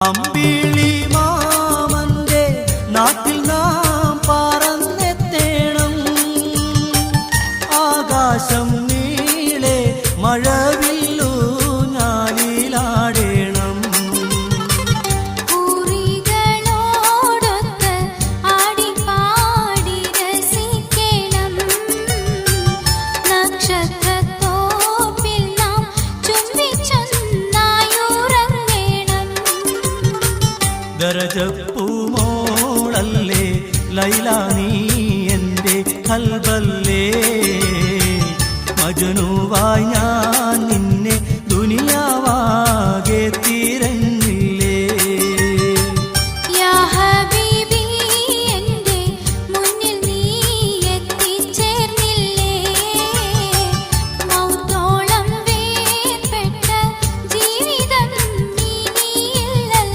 അമ്പിളി മാമന്റെ നാട്ടിൽ നാം പറന്നെത്തേണം. ആകാശം നീളെ മഴവില്ലു ഞാലിലാടേണം കുറികളോടൊത്ത് ആടിപ്പാടി രസിക്കണം. നക്ഷത്രത്തോപ്പിൽ ദരജപ്പൂമോളല്ലേ? ലൈല നീ എന്റെ കൽബല്ലേ? മജനുവായി ഞാൻ